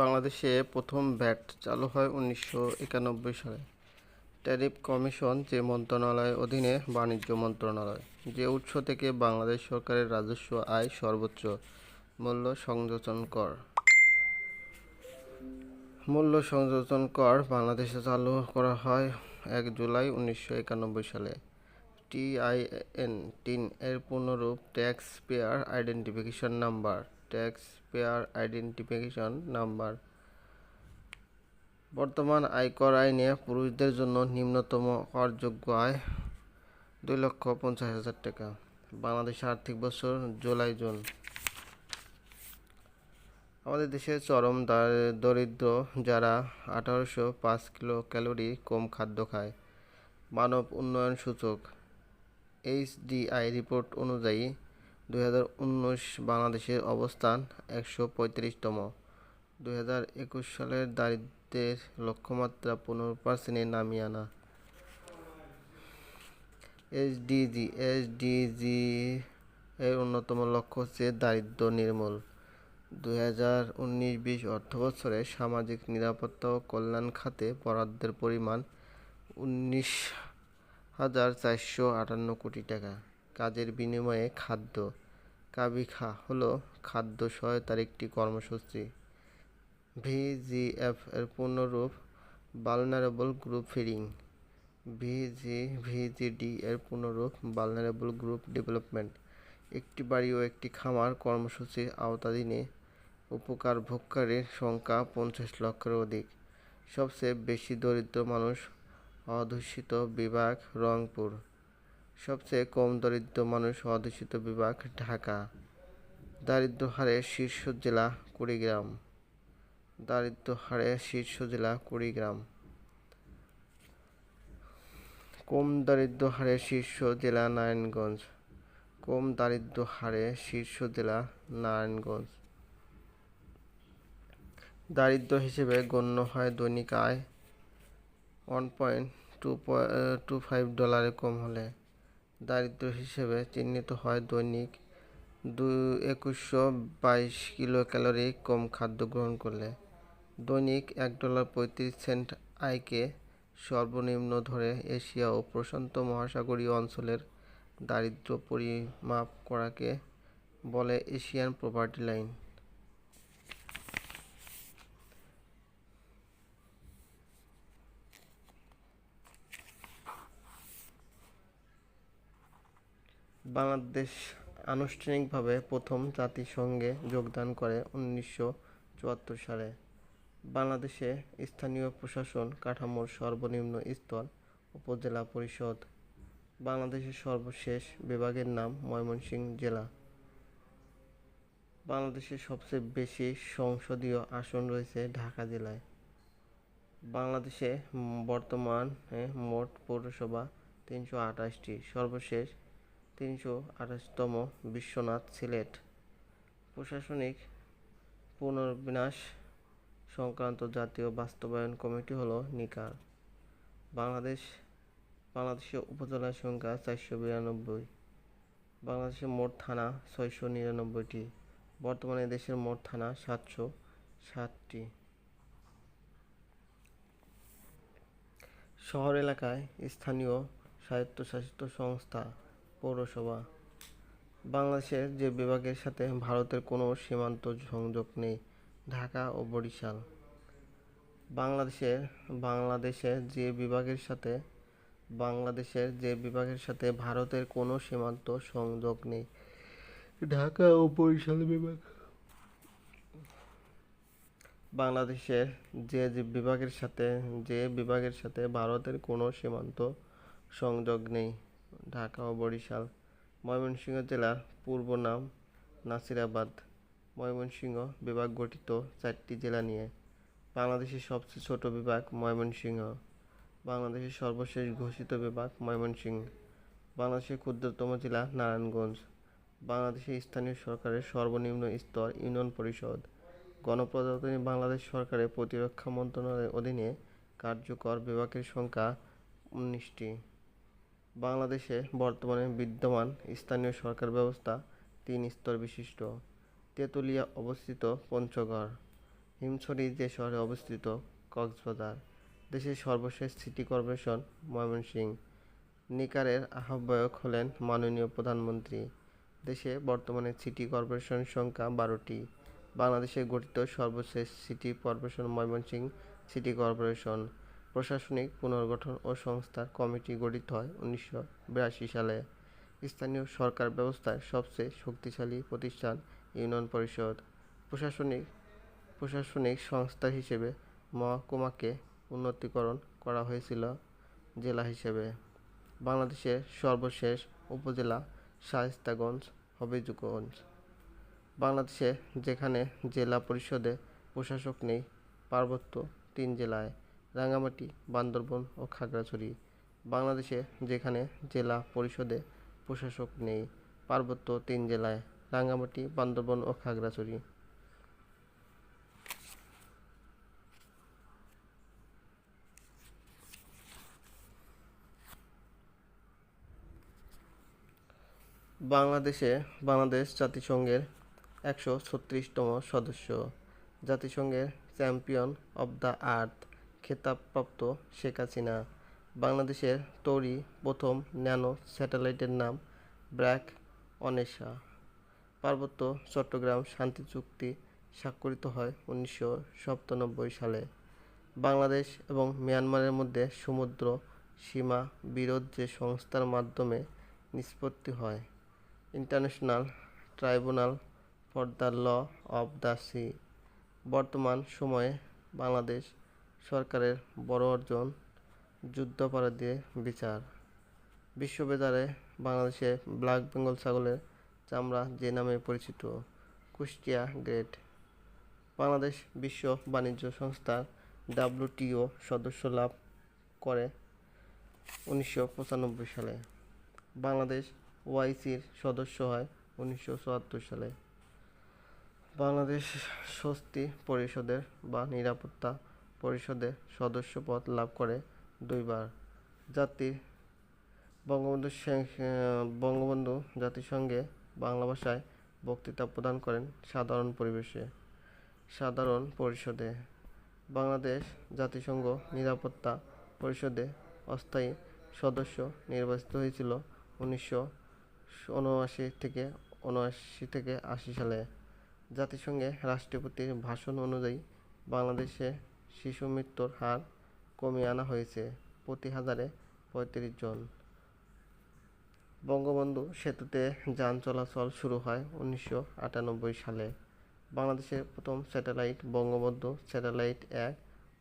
বাংলাদেশে প্রথম ভ্যাট চালু হয় উনিশশো একানব্বই সালে। ট্যারিফ কমিশন যে মন্ত্রণালয়ের অধীনে বাণিজ্য মন্ত্রণালয়, যে উৎস থেকে বাংলাদেশ সরকারের রাজস্ব আয় সর্বোচ্চ মূল্য সংযোজন কর। মূল্য সংযোজন কর বাংলাদেশে চালু করা হয় এক জুলাই উনিশশো একানব্বই সালে। টিআইএন টিন এর পূর্ণরূপ tax payer identification number, tax payer identification number বর্তমান আয়কর আইনে পুরুষদের জন্য নিম্নতম করযোগ্য আয় দুই লক্ষ পঞ্চাশ হাজার টাকা। বাংলাদেশ আর্থিক বছর জুলাই, জুন। আমাদের দেশে চরম দরিদ্র যারা আঠারোশো পাঁচ কিলো ক্যালোরি কম খাদ্য খায়। মানব উন্নয়ন সূচক, এইচডিআই রিপোর্ট অনুযায়ী দুই হাজার উনিশ বাংলাদেশের অবস্থান একশো পঁয়ত্রিশতম। দুই হাজার একুশ সালের দারিদ্র্যের লক্ষ্যমাত্রা পনেরো পার্সেন্টে নামিয়ে আনা। এসডিজি এসডিজি এর অন্যতম লক্ষ্য হচ্ছে দারিদ্র্য নির্মূল। দুই হাজার উনিশ বিশ অর্থবছরে সামাজিক নিরাপত্তা ও কল্যাণ খাতে বরাদ্দের পরিমাণ উনিশ হাজার চারশো আটান্ন কোটি টাকা। কাজের বিনিময়ে খাদ্য। কাবিখা হলো খাদ্য সহায়তার একটি কর্মসূচি। ভিজিএফ এর পূর্ণরূপ vulnerable group feeding VG VGD এর পূর্ণরূপ ভালনারেবল গ্রুপ ডেভেলপমেন্ট একটি বাড়ি ও একটি খামার কর্মসূচির আওতাধীনে উপকার ভোগকারীর সংখ্যা পঞ্চাশ লক্ষের অধিক। সবচেয়ে বেশি দরিদ্র মানুষ অধ্যুষিত বিভাগ রংপুর। সবচেয়ে কম দরিদ্র মানুষ অধ্যুষিত বিভাগ ঢাকা। দারিদ্র হারে শীর্ষ জেলা কুড়িগ্রাম। দারিদ্র হারে শীর্ষ জেলা কুড়িগ্রাম। কম দারিদ্র হারে শীর্ষ জেলা নারায়ণগঞ্জ। কম দারিদ্র হারে শীর্ষ জেলা নারায়ণগঞ্জ। দারিদ্র হিসেবে গণ্য হয় দৈনিক আয়। One point two two five ডলারের কম হলে। দারিদ্র হিসেবে চিহ্নিত হয় দৈনিক দুই একুশশো বাইশ কিলো ক্যালোরি কম খাদ্য গ্রহণ করলে। দৈনিক এক ডলার পঁয়ত্রিশ সেন্ট আয়কে সর্বনিম্ন ধরে এশিয়া ও প্রশান্ত মহাসাগরীয় অঞ্চলের দারিদ্র পরিমাপ করাকে বলে এশিয়ান প্রপার্টি লাইন। বাংলাদেশ আনুষ্ঠানিকভাবে প্রথম জাতিসংঘে যোগদান করে উনিশশো চুয়াত্তর সালে। বাংলাদেশে স্থানীয় প্রশাসন কাঠামোর সর্বনিম্ন স্তর, উপজেলা পরিষদ। বাংলাদেশের সর্বশেষ বিভাগের নাম ময়মনসিংহ জেলা। বাংলাদেশের সবচেয়ে বেশি সংসদীয় আসন রয়েছে ঢাকা জেলায়। বাংলাদেশে বর্তমানে মোট পৌরসভা তিনশো আঠাশটি। সর্বশেষ তিনশো আঠাশতম বিশ্বনাথ সিলেট। প্রশাসনিক পুনর্বিন্যাস সংক্রান্ত জাতীয় বাস্তবায়ন কমিটি হলো নিকার। বাংলাদেশ বাংলাদেশের উপজেলার সংখ্যা চারশো বিরানব্বই। বাংলাদেশের মোট থানা ছয়শো নিরানব্বইটি। বর্তমানে দেশের মোট থানা সাতশো ষাটটি। শহর এলাকায় স্থানীয় স্বায়ত্তশাসিত সংস্থা পৌরসভা। বাংলাদেশের যে বিভাগের সাথে ভারতের কোনো সীমান্ত সংযোগ নেই ঢাকা ও বরিশাল। বাংলাদেশের বাংলাদেশের যে বিভাগের সাথে বাংলাদেশের যে বিভাগের সাথে ভারতের কোনো সীমান্ত সংযোগ নেই। ঢাকা ও বরিশাল বিভাগ। বাংলাদেশের যে যে বিভাগের সাথে যে বিভাগের সাথে ভারতের কোনো সীমান্ত সংযোগ নেই। ঢাকা ও বরিশাল। ময়মনসিংহ জেলার পূর্ব নাম নাসিরাবাদ। ময়মনসিংহ বিভাগ গঠিত চারটি জেলা নিয়ে বাংলাদেশের সবচেয়ে ছোট বিভাগ ময়মনসিংহ। বাংলাদেশের সর্বশেষ ঘোষিত বিভাগ ময়মনসিংহ। বাংলাদেশের ক্ষুদ্রতম জেলা নারায়ণগঞ্জ। বাংলাদেশের স্থানীয় সরকারের সর্বনিম্ন স্তর ইউনিয়ন পরিষদ। গণপ্রজাতন্ত্রী বাংলাদেশ সরকারের প্রতিরক্ষা মন্ত্রণালয়ের অধীনে কার্যকর বিভাগের সংখ্যা উনিশটি। বাংলাদেশে বর্তমানে বিদ্যমান স্থানীয় সরকার ব্যবস্থা তিন স্তর বিশিষ্ট। তেঁতুলিয়া অবস্থিত পঞ্চগড়। হিমছড়ি যে শহরে অবস্থিত, কক্সবাজার। দেশের সর্বশেষ সিটি কর্পোরেশন ময়মনসিংহ নিকারের আহ্বায়ক হলেন মাননীয় প্রধানমন্ত্রী। দেশে বর্তমানে সিটি কর্পোরেশন সংখ্যা বারোটি। বাংলাদেশে গঠিত সর্বশেষ city corporation Mymensingh city corporation. প্রশাসনিক পুনর্গঠন ও সংস্থার কমিটি গঠিত হয় উনিশশো বিরাশি সালে। স্থানীয় সরকার ব্যবস্থায় সবচেয়ে শক্তিশালী প্রতিষ্ঠান ইউনিয়ন পরিষদ। প্রশাসনিক প্রশাসনিক সংস্থা হিসেবে মহকুমাকে উন্নতিকরণ করা হয়েছিল জেলা হিসেবে। বাংলাদেশের সর্বশেষ উপজেলা শায়েস্তাগঞ্জ, হবিজগঞ্জ। বাংলাদেশে যেখানে জেলা পরিষদে প্রশাসক নেই, পার্বত্য তিন জেলায়। রাঙ্গামাটি, বান্দরবন ও খাগড়াছড়ি, বাংলাদেশে যেখানে জেলা পরিষদে প্রশাসক নেই, পার্বত্য তিন জেলায় রাঙ্গামাটি, বান্দরবন ও খাগড়াছড়ি। বাংলাদেশে বাংলাদেশ জাতিসংঘের একশো ছত্রিশতম সদস্য। জাতিসংঘের চ্যাম্পিয়ন অব দ্য আর্থ। খেতাবপ্রাপ্ত শেখ হাসিনা। বাংলাদেশের তৈরি প্রথম ন্যানো স্যাটেলাইটের নাম ব্র্যাক অনেশা। পার্বত্য চট্টগ্রাম শান্তি চুক্তি স্বাক্ষরিত হয় উনিশশো সাতানব্বই সালে। বাংলাদেশ এবং মিয়ানমারের মধ্যে সমুদ্র সীমা বিরোধ যে সংস্থার মাধ্যমে নিষ্পত্তি হয়, international tribunal for the law of the sea. বর্তমান সময়ে বাংলাদেশ সরকারের বড় অর্জন যুদ্ধাপরাধীদের বিচার। বিশ্ববাজারে বাংলাদেশে ব্ল্যাক বেঙ্গল ছাগলের চামড়া যে নামে পরিচিত, কুষ্টিয়া গ্রেড বাংলাদেশ বিশ্ব বাণিজ্য সংস্থার ডাব্লিউটিও সদস্য লাভ করে উনিশশো পঁচানব্বই সালে। বাংলাদেশ ওয়াইসির সদস্য হয় উনিশশো চুয়াত্তর সালে। বাংলাদেশ স্বস্তি পরিষদের বা নিরাপত্তা পরিষদের সদস্য পদ লাভ করে দুইবার। জাতির বঙ্গবন্ধু বঙ্গবন্ধু জাতিসংঘে বাংলা ভাষায় বক্তৃতা প্রদান করেন সাধারণ পরিবেশে। সাধারণ পরিষদে বাংলাদেশ জাতিসংঘ নিরাপত্তা পরিষদে অস্থায়ী সদস্য নির্বাচিত হয়েছিল উনিশশো উনআশি থেকে উনআশি থেকে আশি সালে। জাতিসংঘে রাষ্ট্রপতির ভাষণ অনুযায়ী বাংলাদেশে শিশু মৃত্যুর হার কমিয়ে আনা হয়েছে প্রতি হাজারে পঁয়ত্রিশ জন। বঙ্গবন্ধু সেতুতে যান চলাচল শুরু হয় উনিশশো আটানব্বই সালে। বাংলাদেশের প্রথম স্যাটেলাইট বঙ্গবন্ধু স্যাটেলাইট এক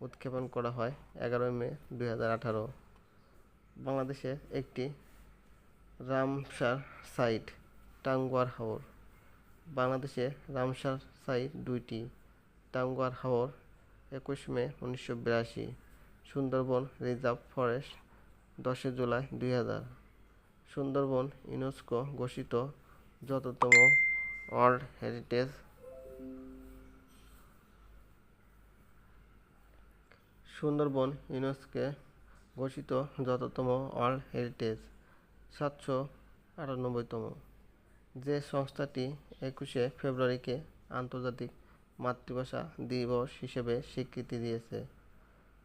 উৎক্ষেপণ করা হয় এগারোই মে দুই বাংলাদেশের একটি রামসার সাইট, টাঙ্গুয়ার হাওর। বাংলাদেশে রামসার সাইট দুইটি, টাঙ্গুয়ার হাওর একুশ মে উনিশশো বিরাশি, সুন্দরবন রিজার্ভ ফরেস্ট দশই জুলাই দুই হাজার। সুন্দরবন ইউনেস্কো ঘোষিত যততম ওয়ার্ল্ড হেরিটেজ সুন্দরবন ইউনেস্কো ঘোষিত যততম ওয়ার্ল্ড হেরিটেজ, সাতশো আটানব্বইতম। যে সংস্থাটি একুশে ফেব্রুয়ারিকে আন্তর্জাতিক মাতৃভাষা দিবস হিসেবে স্বীকৃতি দিয়েছে।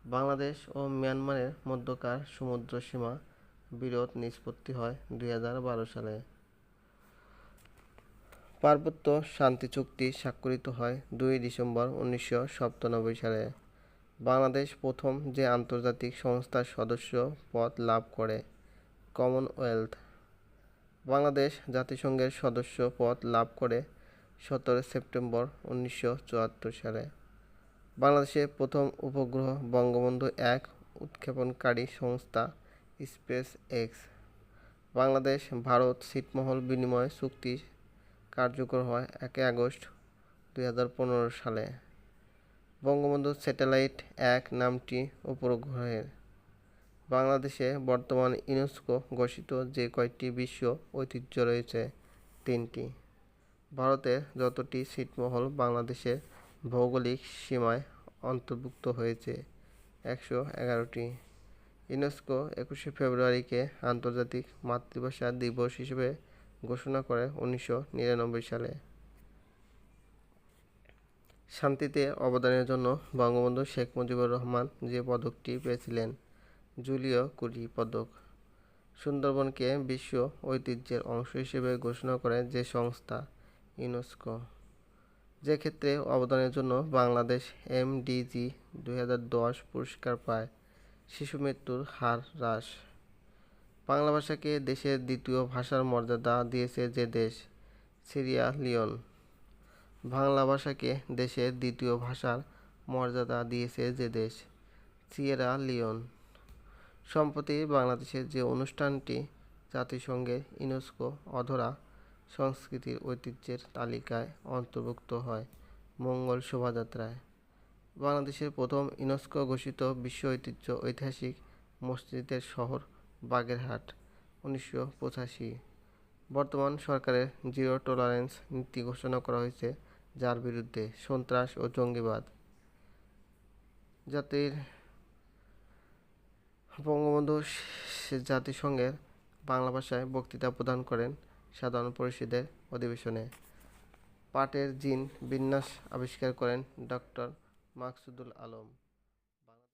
বাংলাদেশ ও মিয়ানমারের মধ্যকার সমুদ্র সীমা বিরোধ নিষ্পত্তি হয় দুই হাজার বারো সালে। পার্বত্য শান্তি চুক্তি স্বাক্ষরিত হয় দুই ডিসেম্বর উনিশশো সাতানব্বই সালে। বাংলাদেশ প্রথম যে আন্তর্জাতিক সংস্থার সদস্য পদ লাভ করে, কমনওয়েলথ। বাংলাদেশ জাতিসংঘের সদস্য পদ লাভ করে সতেরো সেপ্টেম্বর উনিশশো চুয়াত্তর সালে। বাংলাদেশে প্রথম উপগ্রহ বঙ্গবন্ধু এক উৎক্ষেপণকারী সংস্থা স্পেস এক্স বাংলাদেশ, ভারত ছিটমহল বিনিময় চুক্তি কার্যকর হয় একই আগস্ট দুই হাজার পনেরো সালে। বঙ্গবন্ধু স্যাটেলাইট এক নামটি উপগ্রহের। বাংলাদেশে বর্তমান ইউনেস্কো ঘোষিত যে কয়টি বিশ্ব ঐতিহ্য রয়েছে, তিনটি। ভারতের যতটি ছিটমহল বাংলাদেশের ভৌগোলিক সীমায় অন্তর্ভুক্ত হয়েছে, একশো এগারোটি। ইউনেস্কো একুশে ফেব্রুয়ারিকে আন্তর্জাতিক মাতৃভাষা দিবস হিসেবে ঘোষণা করে উনিশশো নিরানব্বই সালে। শান্তিতে অবদানের জন্য বঙ্গবন্ধু শেখ মুজিবুর রহমান যে পদকটি পেয়েছিলেন, জুলিও কুরি পদক। সুন্দরবনকে বিশ্ব ঐতিহ্যের অংশ হিসেবে ঘোষণা করে যে সংস্থা ইউনেস্কো। যে ক্ষেত্রে অবদানের জন্য বাংলাদেশ এমডিজি দু হাজার দশ পুরস্কার পায়। শিশু মৃত্যুর হার হ্রাস। বাংলা ভাষাকে দেশের দ্বিতীয় ভাষার মর্যাদা দিয়েছে যে দেশ, সিরিয়া, লিওন। বাংলা ভাষাকে দেশের দ্বিতীয় ভাষার মর্যাদা দিয়েছে যে দেশ, সিয়েরা, লিওন। সম্প্রতি বাংলাদেশের যে অনুষ্ঠানটি, জাতিসংঘের ইউনেস্কো অধরা সংস্কৃতির ঐতিহ্যের তালিকায় অন্তর্ভুক্ত হয় মঙ্গল শোভাযাত্রায়। বাংলাদেশের প্রথম ইউনেস্কো ঘোষিত বিশ্ব ঐতিহ্য ঐতিহাসিক মসজিদের শহর বাগেরহাট, উনিশশো পঁচাশি। বর্তমান সরকারের জিরো টলারেন্স নীতি ঘোষণা করা হয়েছে, যার বিরুদ্ধে সন্ত্রাস ও জঙ্গিবাদ। জাতির বঙ্গবন্ধু জাতিসংঘের বাংলা ভাষায় বক্তৃতা প্রদান করেন সাধারণ পরিষদের অধিবেশনে পাটের জিন বিন্যাস আবিষ্কার করেন ডক্টর মাকসুদুল আলম।